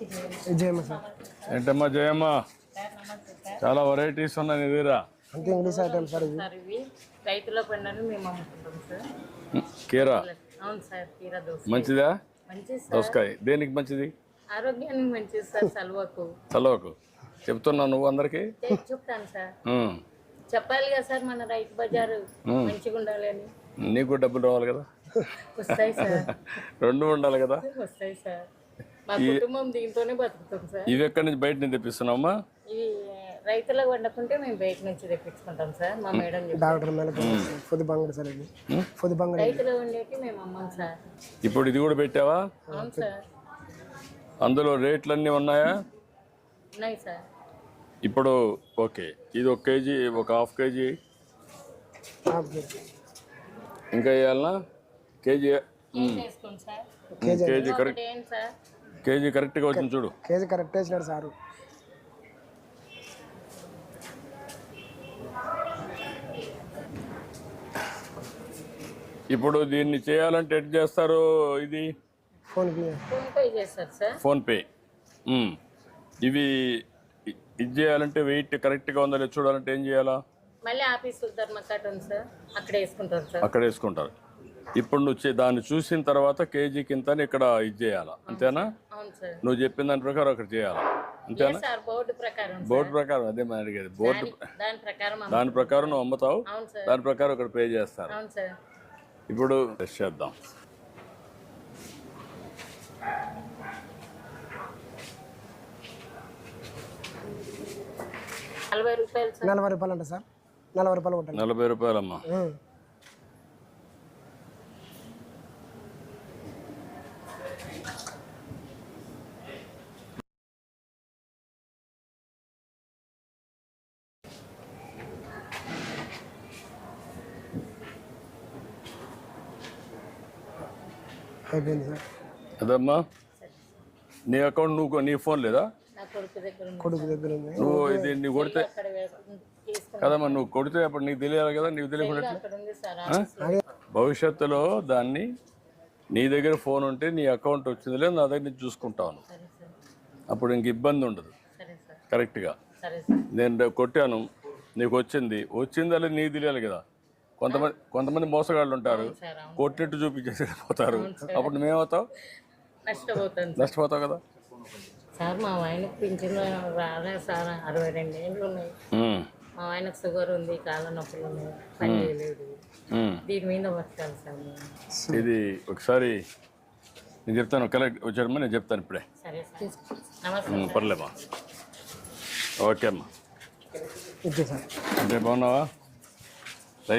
Vijayamma sir. ఏంటమ్మా Jayamma? Sir నమస్తే sir చాలా వెరైటీస్ ఉన్నాయి నీ దగ్గర. అంతే ఇంగ్లీష్ ఐటమ్ సార్ ఇవి. రైతుల పండుగను మేము అమ్ముకుంటాం సార్. కీరా? అవును సార్ కీరా దోశ మంచిదా? మంచిది సార్. దోసకాయ. దేనికి మంచిది? ఆరోగ్యానికి మంచిది సార్ సల్వకు. చలవకు చెప్తున్నావు నువ్వు అందరికి? చెప్- చెప్తాను సార్. చెప్పాలి కదా సార్ మన రైతు బజారు మంచిగా ఉండాలి అని. నీకు డబ్బులు రావాలి కదా? వస్తాయి సార్. రెండు ఉండాలి కదా? వస్తాయి సార్. కుటుంబం దీంతోనే బతుకుతాం సార్. ఇవి ఎక్కడి నుంచి బయట నుంచి తెప్పిస్తున్నావమ్మా? ఇవి రైతులకు వండకుంటే మేము బయట నుంచి తెప్పించుకుంటాం సార్ మా మేడం డాక్టర్ బంగడి సార్ ఇది. బంగడి వండేటి మేము అమ్మాం సార్. ఇప్పుడు ఇది కూడా పెట్టావా? అవును సార్. అందులో రేట్లు అన్నీ ఉన్నాయా? ఉన్నాయి సార్. ఇప్పుడు ఓకే. ఇది ఒక కేజీ ఒక హాఫ్ కేజీ. ఇంకా వేయాలనా కేజీ కేజీ కరెక్ట్. కేజీ కరెక్ట్గా వచ్చింది చూడు. కేజీ కరెక్ట్ వేసినాడు సారు. ఇప్పుడు దీన్ని చేయాలంటే ఎట్ చేస్తారు ఇది? PhonePe. ఫోన్ పే చేస్తారు సార్. ఫోన్పే. ఇవి ఇ- ఇది చేయాలంటే వెయిట్ కరెక్ట్గా ఉందా లేదా చూడాలంటే ఏం చేయాలా? మళ్ళీ ఆఫీస్ అక్కడ వేసుకుంటారు సార్. అక్కడ వేసుకుంటారు. ఇప్పుడు నువ్వు చే- దాన్ని చూసిన తర్వాత కేజీ కింద ఇక్కడ ఇది చేయాలా? అంతేనా? నువ్వు చెప్పిన దాని ప్రకారం అక్కడ చేయాలా. అంతేనా? సార్ బోర్డు ప్రకారం సార్. బోర్డు ప్రకారం అదే మనం అడిగేది. బోర్డు దాని- ప్రకారం అమ్మ- దాని ప్రకారం నువ్వు అమ్ముతావు. అవును సార్ దాని ప్రకారం ఇక్కడ పే చేస్తారు. అవును సార్ ఇప్పుడు టెస్ట్ చేద్దాం. నలభై రూపాయలు సార్ నలభై రూపాయలు అంట సార్ నలభై రూపాయలు ఉంటాను నలభై రూపాయలమ్మా. అయిపోయింది సార్. అదమ్మా నీ అకౌంట్ నువ్వు నీ ఫోన్ లేదా? నా కొడుకు దగ్గర ఉంది కొడుకు దగ్గర ఉంది. నువ్వు ఇది నీ కొడితే కదమ్మా నువ్వు కొడితే అప్పుడు నీకు తెలియాలి కదా నీకు తెలియకుండా. భవిష్యత్తులో దాన్ని నీ దగ్గర ఫోన్ ఉంటే నీ అకౌంట్ వచ్చింది లేదు నా దగ్గర నుంచి చూసుకుంటాను. అప్పుడు ఇంక ఇబ్బంది ఉండదు. సరే సార్. కరెక్ట్గా. సరే సార్. నేను కొట్టాను నీకు వచ్చింది. వచ్చిందా లేదు నీకు తెలియాలి కదా. కొంతమంది కొంతమంది మోసగాళ్ళు ఉంటారు కొట్టినట్టు చూపించేసి పోతారు అప్పుడు నువ్వేమవుతావు నష్టపోతాను సార్. నష్టపోతావు కదా? సార్ మా ఆయనకు పింఛన్ రాలే సార్ అరవై రెండు ఏళ్ళు ఉన్నాయి మా ఆయనకు షుగర్ ఉంది కాళ్ళ నొప్పులు ఉన్నాయి పని చేయలేదు. ఉమ్. దీని మీద బతకాలి సార్. ఇది ఒకసారి నేను చెప్తాను కలెక్ట్ వచ్చారమ్మా నేను చెప్తాను ఇప్పుడే. పర్లేమ్మా ఓకే అమ్మా. అంటే బాగున్నావా?